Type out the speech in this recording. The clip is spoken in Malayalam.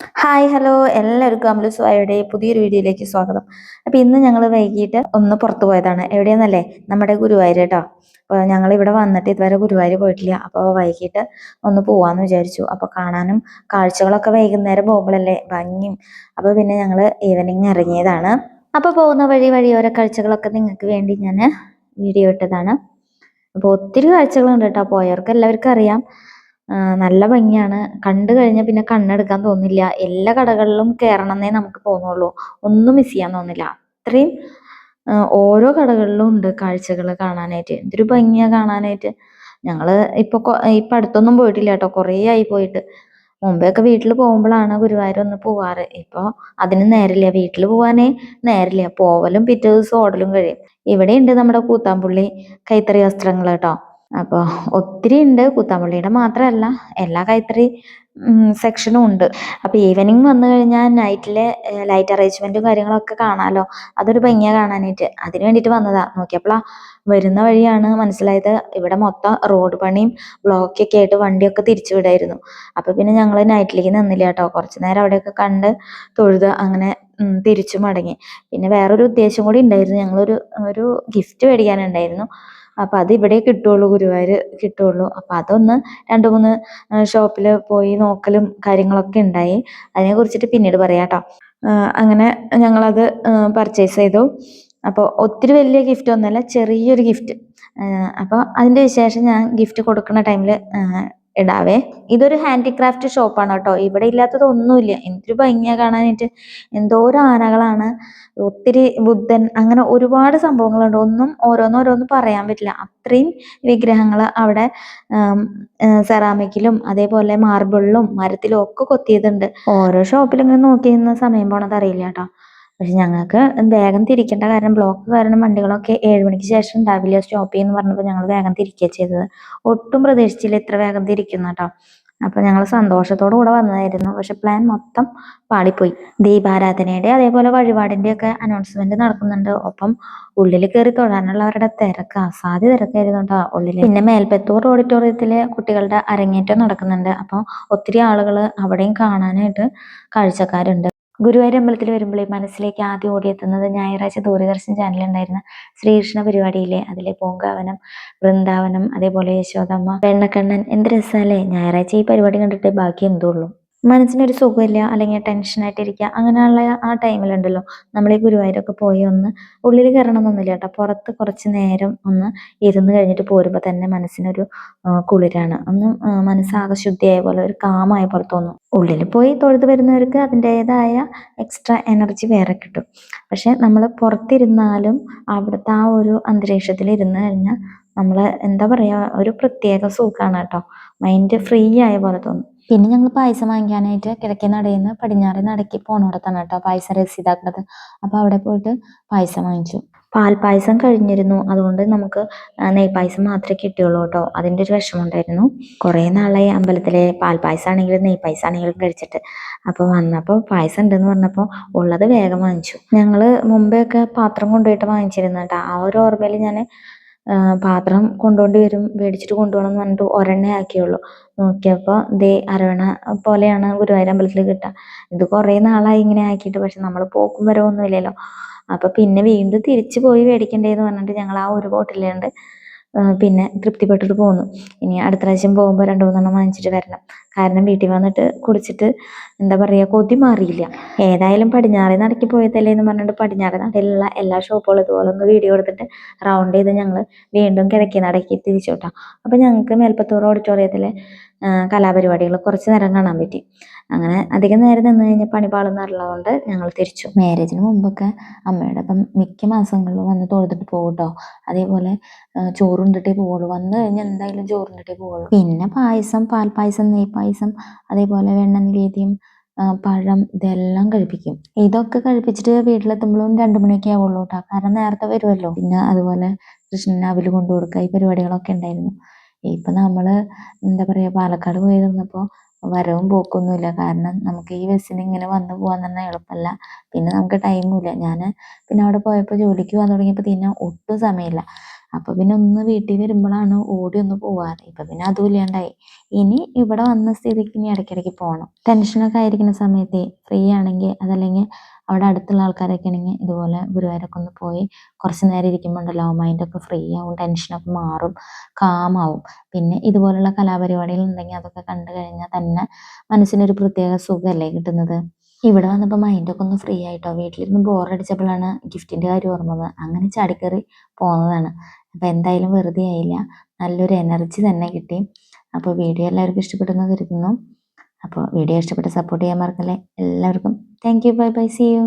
ഹായ് ഹലോ എല്ലാവർക്കും അമലുസ്വായുടെ പുതിയൊരു വീഡിയോയിലേക്ക് സ്വാഗതം. അപ്പോൾ ഇന്ന് ഞങ്ങൾ വൈകിട്ട് ഒന്ന് പുറത്തു പോയതാണ്. എവിടെയെന്നല്ലേ? നമ്മുടെ ഗുരുവായൂർ കേട്ടോ അപ്പോൾ ഞങ്ങൾ ഇവിടെ വന്നിട്ട് ഇതുവരെ ഗുരുവായൂർ പോയിട്ടില്ല. അപ്പോൾ വൈകിട്ട് ഒന്ന് പോവാന്ന് വിചാരിച്ചു. അപ്പോൾ കാണാനും കാഴ്ചകളൊക്കെ വൈകുന്നേരം പോകുമ്പോഴല്ലേ ഭംഗിയും. അപ്പോൾ പിന്നെ ഞങ്ങൾ ഈവനിങ് ഇറങ്ങിയതാണ്. അപ്പോൾ പോകുന്ന വഴി വഴി ഓരോ കാഴ്ചകളൊക്കെ നിങ്ങൾക്ക് വേണ്ടി ഞാൻ വീഡിയോ ഇട്ടതാണ്. അപ്പോൾ ഒത്തിരി കാഴ്ചകളുണ്ട് കേട്ടോ പോയവർക്ക് എല്ലാവർക്കും അറിയാം. നല്ല ഭംഗിയാണ്. കണ്ടു കഴിഞ്ഞാൽ പിന്നെ കണ്ണെടുക്കാൻ തോന്നില്ല. എല്ലാ കടകളിലും കയറണമെന്നേ നമുക്ക് തോന്നുള്ളൂ. ഒന്നും മിസ് ചെയ്യാൻ തോന്നില്ല. അത്രയും ഓരോ കടകളിലും ഉണ്ട് കാഴ്ചകൾ കാണാനായിട്ട്. എന്തൊരു ഭംഗിയാണ് കാണാനായിട്ട്. ഞങ്ങൾ ഇപ്പൊ ഇപ്പം അടുത്തൊന്നും പോയിട്ടില്ല കേട്ടോ. കുറേ ആയി പോയിട്ട്. മുമ്പേ ഒക്കെ വീട്ടിൽ പോകുമ്പോഴാണ് ഗുരുവായൂർ ഒന്ന് പോവാറ്. ഇപ്പോൾ അതിന് നേരില്ല. വീട്ടിൽ പോകാനേ നേരില്ല. പോവലും പിറ്റേ ദിവസം ഓടലും കഴിയും. ഇവിടെ ഉണ്ട് നമ്മുടെ കൂത്താമ്പുള്ളി കൈത്തറി വസ്ത്രങ്ങൾ കേട്ടോ. അപ്പോൾ ഒത്തിരി ഉണ്ട്. കൂത്താമ്പള്ളിയുടെ മാത്രമല്ല എല്ലാ കൈത്തറി സെക്ഷനും ഉണ്ട്. അപ്പോൾ ഈവനിങ് വന്നു കഴിഞ്ഞാൽ നൈറ്റിലെ ലൈറ്റ് അറേഞ്ച്മെന്റും കാര്യങ്ങളൊക്കെ കാണാമല്ലോ അതൊരു ഭംഗിയാണ് കാണാനായിട്ട്. അതിന് വേണ്ടിയിട്ട് വന്നതാണ് നോക്കിയപ്പോഴാണ് വരുന്ന വഴിയാണ് മനസ്സിലായത്. ഇവിടെ മൊത്തം റോഡ് പണിയും ബ്ലോക്കൊക്കെ ആയിട്ട് വണ്ടിയൊക്കെ തിരിച്ചു വിടായിരുന്നു. അപ്പോൾ പിന്നെ ഞങ്ങൾ നൈറ്റിലേക്ക് നിന്നില്ല കേട്ടോ. കുറച്ച് നേരം അവിടെയൊക്കെ കണ്ട് തൊഴുത് അങ്ങനെ തിരിച്ചു മടങ്ങി. പിന്നെ വേറൊരു ഉദ്ദേശം കൂടി ഉണ്ടായിരുന്നു. ഞങ്ങളൊരു ഒരു ഗിഫ്റ്റ് മേടിക്കാനുണ്ടായിരുന്നു. അപ്പൊ അത് ഇവിടെ കിട്ടുള്ളൂ ഗുരുവായൂർ കിട്ടുള്ളൂ. അപ്പൊ അതൊന്ന് രണ്ട് മൂന്ന് ഷോപ്പിൽ പോയി നോക്കലും കാര്യങ്ങളൊക്കെ ഉണ്ടായി. അതിനെ കുറിച്ചിട്ട് പിന്നീട് പറയാം കേട്ടോ. അങ്ങനെ ഞങ്ങളത് പർച്ചേസ് ചെയ്തു. അപ്പോൾ ഒത്തിരി വലിയ ഗിഫ്റ്റ് ഒന്നുമല്ല ചെറിയൊരു ഗിഫ്റ്റ് അപ്പോൾ അതിന്റെ വിശേഷം ഞാൻ ഗിഫ്റ്റ് കൊടുക്കുന്ന ടൈമിൽ ഇടാവേ. ഇതൊരു ഹാൻഡിക്രാഫ്റ്റ് ഷോപ്പാണ് കേട്ടോ. ഇവിടെ ഇല്ലാത്തത് ഒന്നുമില്ല. എന്തൊരു ഭംഗിയാ കാണാനായിട്ട്. എന്തോരം ആനകളാണ്. ഒത്തിരി ബുദ്ധൻ. അങ്ങനെ ഒരുപാട് സംഭവങ്ങളുണ്ട്. ഒന്നും ഓരോന്നോരോന്ന് പറയാൻ പറ്റില്ല. അത്രയും വിഗ്രഹങ്ങൾ അവിടെ സെറാമിക്കിലും അതേപോലെ മാർബിളിലും മരത്തിലും ഒക്കെ കൊത്തിയതുണ്ട്. ഓരോ ഷോപ്പിലും ഇങ്ങനെ നോക്കി നിന്ന് സമയം പോണത് അറിയില്ല കേട്ടോ. പക്ഷെ ഞങ്ങൾക്ക് വേഗം തിരിക്കേണ്ട കാരണം ബ്ലോക്ക് കാരണം വണ്ടികളൊക്കെ ഏഴ് മണിക്ക് ശേഷം ഉണ്ടാവില്ല. സ്റ്റോപ്പ് ചെയ്യുന്നു പറഞ്ഞപ്പോൾ ഞങ്ങൾ വേഗം തിരിക്കുക ചെയ്തത്. ഒട്ടും പ്രതീക്ഷിച്ചില്ല ഇത്ര വേഗം തിരിക്കുന്ന കേട്ടോ അപ്പൊ ഞങ്ങൾ സന്തോഷത്തോടു കൂടെ വന്നതായിരുന്നു. പക്ഷെ പ്ലാൻ മൊത്തം പാളിപ്പോയി. ദീപാരാധനയുടെ അതേപോലെ വഴിപാടിന്റെ ഒക്കെ അനൗൺസ്മെന്റ് നടക്കുന്നുണ്ട്. ഒപ്പം ഉള്ളിൽ കയറി തൊഴാനുള്ളവരുടെ തിരക്ക് അസാധ്യ തിരക്കായിരുന്നു കേട്ടോ ഉള്ളിൽ പിന്നെ മേൽപ്പത്തൂർ ഓഡിറ്റോറിയത്തിൽ കുട്ടികളുടെ അരങ്ങേറ്റം നടക്കുന്നുണ്ട്. അപ്പോൾ ഒത്തിരി ആളുകൾ അവിടെയും കാണാനായിട്ട് കാഴ്ചക്കാരുണ്ട്. ഗുരുവായൂർ അമ്പലത്തിൽ വരുമ്പോഴേ മനസ്സിലേക്ക് ആദ്യം ഓടിയെത്തുന്നത് ഞായറാഴ്ച ദൂരദർശൻ ചാനലുണ്ടായിരുന്ന ശ്രീകൃഷ്ണ പരിപാടിയിലെ അതിലെ പൂങ്കാവനം വൃന്ദാവനം അതേപോലെ യശോദമ്മ വെണ്ണക്കണ്ണൻ. എന്ത് രസമല്ലേ ഞായറാഴ്ച ഈ പരിപാടി കണ്ടിട്ട് ബാക്കി എന്തുള്ളൂ? മനസ്സിനൊരു സുഖമില്ല അല്ലെങ്കിൽ ടെൻഷനായിട്ടിരിക്കുക അങ്ങനെയുള്ള ആ ടൈമിലുണ്ടല്ലോ നമ്മൾ ഈ ഗുരുവായൂരൊക്കെ പോയി ഒന്ന് ഉള്ളിൽ കയറണമെന്നൊന്നുമില്ല കേട്ടോ. പുറത്ത് കുറച്ച് നേരം ഒന്ന് ഇരുന്ന് കഴിഞ്ഞിട്ട് പോരുമ്പോൾ തന്നെ മനസ്സിനൊരു കുളിരാണ്. ഒന്ന് മനസ്സാകെ ശുദ്ധിയായ പോലെ ഒരു കാമായ പോലെ തോന്നും. ഉള്ളിൽ പോയി തൊഴുത് വരുന്നവർക്ക് അതിന്റെതായ എക്സ്ട്രാ എനർജി വേറെ കിട്ടും. പക്ഷെ നമ്മൾ പുറത്തിരുന്നാലും അവിടുത്തെ ആ ഒരു അന്തരീക്ഷത്തിൽ ഇരുന്ന് കഴിഞ്ഞാൽ നമ്മൾ എന്താ പറയുക ഒരു പ്രത്യേക സുഖമാണ് കേട്ടോ. മൈൻഡ് ഫ്രീ ആയ പോലെ തോന്നും. പിന്നെ ഞങ്ങൾ പായസം വാങ്ങിക്കാനായിട്ട് കിഴക്കേ നടയിൽ നിന്ന് പടിഞ്ഞാറേ നടക്ക് പോണോടത്താണ് കേട്ടോ പായസം രസീതാക്കുന്നത് അപ്പോൾ അവിടെ പോയിട്ട് പായസം വാങ്ങിച്ചു. പാൽപ്പായസം കഴിഞ്ഞിരുന്നു. അതുകൊണ്ട് നമുക്ക് നെയ്പായസം മാത്രമേ കിട്ടിയുള്ളൂ കേട്ടോ. അതിന്റെ ഒരു വിഷമമുണ്ടായിരുന്നു. കുറേ നാളായി അമ്പലത്തിലെ പാൽപ്പായസം ആണെങ്കിലും നെയ്പായസം ആണെങ്കിലും കഴിച്ചിട്ട്. അപ്പോൾ വന്നപ്പോൾ പായസം ഉണ്ടെന്ന് പറഞ്ഞപ്പോൾ ഉള്ളത് വേഗം വാങ്ങിച്ചു. ഞങ്ങൾ ഒക്കെ പാത്രം കൊണ്ടുപോയിട്ട് വാങ്ങിച്ചിരുന്നു കേട്ടോ. ആ ഒരു ഓർമ്മയിൽ ഞാൻ പാത്രം കൊണ്ടുകൊണ്ട് വരും മേടിച്ചിട്ട് കൊണ്ടുപോകണം എന്ന് പറഞ്ഞിട്ട് ഒരെണ്ണേ ആക്കിയുള്ളൂ. നോക്കിയപ്പോൾ ദേ അരവണ പോലെയാണ് ഗുരുവായൂർ അമ്പലത്തിൽ കിട്ടുക. ഇത് കുറേ നാളായി ഇങ്ങനെ ആക്കിയിട്ട് പക്ഷെ നമ്മൾ പോക്കും വരവൊന്നും ഇല്ലല്ലോ. അപ്പോൾ പിന്നെ വീണ്ടും തിരിച്ചു പോയി മേടിക്കണ്ടേന്ന് പറഞ്ഞിട്ട് ഞങ്ങൾ ആ ഒരു ബോട്ടിലുണ്ട് പിന്നെ തൃപ്തിപ്പെട്ടിട്ട് പോന്നു. ഇനി അടുത്ത പ്രാവശ്യം പോകുമ്പോൾ രണ്ടു മൂന്നെണ്ണം വാങ്ങിച്ചിട്ട് വരണം. കാരണം വീട്ടിൽ വന്നിട്ട് കുടിച്ചിട്ട് എന്താ പറയുക കൊതി മാറിയില്ല. ഏതായാലും പടിഞ്ഞാറേ നടക്കി പോയതല്ലേ എന്ന് പറഞ്ഞിട്ട് പടിഞ്ഞാറേ നടയിലുള്ള എല്ലാ ഷോപ്പുകളും ഇതുപോലെ ഒന്ന് വീഡിയോ എടുത്തിട്ട് റൗണ്ട് ചെയ്ത് ഞങ്ങൾ വീണ്ടും കിഴക്കേ നടക്കി തിരിച്ചു കേട്ടോ. അപ്പം ഞങ്ങൾക്ക് മേൽപ്പത്തൂർ ഓഡിറ്റോറിയത്തിലെ കലാപരിപാടികൾ കുറച്ച് നേരം കാണാൻ പറ്റി. അങ്ങനെ അധികം നേരം നിന്ന് കഴിഞ്ഞപ്പോൾ പണി പാളുന്നറിയുള്ളതുകൊണ്ട് ഞങ്ങൾ തിരിച്ചു. മാരേജിന് മുമ്പൊക്കെ അമ്മയുടെ അപ്പം മിക്ക മാസങ്ങളിലും വന്ന് തൊഴുതിട്ട് പോകും കേട്ടോ അതേപോലെ ചോറുണ്ടിട്ടേ പോവുള്ളൂ. വന്നു കഴിഞ്ഞാൽ എന്തായാലും ചോറുണ്ടിട്ടേ പോവുള്ളൂ. പിന്നെ പായസം പാൽപ്പായസം നെയ്പായസം അതേപോലെ വെണ്ണ നിവേദ്യം പഴം ഇതെല്ലാം കഴിപ്പിക്കും. ഇതൊക്കെ കഴിപ്പിച്ചിട്ട് വീട്ടിലെത്തുമ്പോഴും രണ്ടു മണിയൊക്കെ ആവുള്ളൂ കേട്ടോ കാരണം നേരത്തെ വരുമല്ലോ പിന്നെ അതുപോലെ കൃഷ്ണന് അവൽ കൊണ്ടു കൊടുക്കുക ഈ പരിപാടികളൊക്കെ ഉണ്ടായിരുന്നു. ഇപ്പൊ നമ്മൾ എന്താ പറയാ പാലക്കാട് പോയി നിന്നപ്പോ വരവും പോക്കൊന്നുമില്ല. കാരണം നമുക്ക് ഈ ബസ്സിന് ഇങ്ങനെ വന്നു പോകാൻ തന്നെ എളുപ്പമല്ല പിന്നെ നമുക്ക് ടൈമും ഇല്ല. ഞാൻ പിന്നെ അവിടെ പോയപ്പോൾ ജോലിക്ക് പോകാൻ തുടങ്ങിയപ്പോൾ പിന്നെ ഒട്ടും സമയമില്ല. അപ്പോൾ പിന്നെ ഒന്ന് വീട്ടിൽ വരുമ്പോഴാണ് ഓടി ഒന്ന് പോവാറ്. ഇപ്പം പിന്നെ അതും ഇല്ലാണ്ടായി. ഇനി ഇവിടെ വന്ന സ്ഥിതിക്ക് ഇനി ഇടയ്ക്കിടയ്ക്ക് പോകണം ടെൻഷനൊക്കെ ആയിരിക്കുന്ന സമയത്ത് ഫ്രീ ആണെങ്കിൽ അതല്ലെങ്കിൽ അവിടെ അടുത്തുള്ള ആൾക്കാരൊക്കെ ആണെങ്കിൽ ഇതുപോലെ ഗുരുവായൂരൊക്കെ ഒന്ന് പോയി കുറച്ച് നേരം ഇരിക്കുമ്പോൾ ഉണ്ടല്ലോ മൈൻഡൊക്കെ ഫ്രീ ആവും ടെൻഷനൊക്കെ മാറും കാമാവും പിന്നെ ഇതുപോലുള്ള കലാപരിപാടികൾ ഉണ്ടെങ്കിൽ അതൊക്കെ കണ്ടു കഴിഞ്ഞാൽ തന്നെ മനസ്സിനൊരു പ്രത്യേക സുഖമല്ലേ കിട്ടുന്നത്. ഇവിടെ വന്നപ്പോൾ മൈൻഡൊക്കെ ഒന്ന് ഫ്രീ ആയിട്ടോ? വീട്ടിലിരുന്ന് ബോറടിച്ചപ്പോഴാണ് ഗിഫ്റ്റിന്റെ കാര്യം ഓർമ്മ അങ്ങനെ ചാടിക്കറി പോകുന്നതാണ് അപ്പോൾ എന്തായാലും വെറുതെ ആയില്ല. നല്ലൊരു എനർജി തന്നെ കിട്ടി. അപ്പോൾ വീഡിയോ എല്ലാവർക്കും ഇഷ്ടപ്പെടുന്നു കരുതുന്നു. അപ്പോൾ വീഡിയോ ഇഷ്ടപ്പെട്ട് സപ്പോർട്ട് ചെയ്യാൻ മറക്കല്ലേ? എല്ലാവർക്കും thank you bye bye see you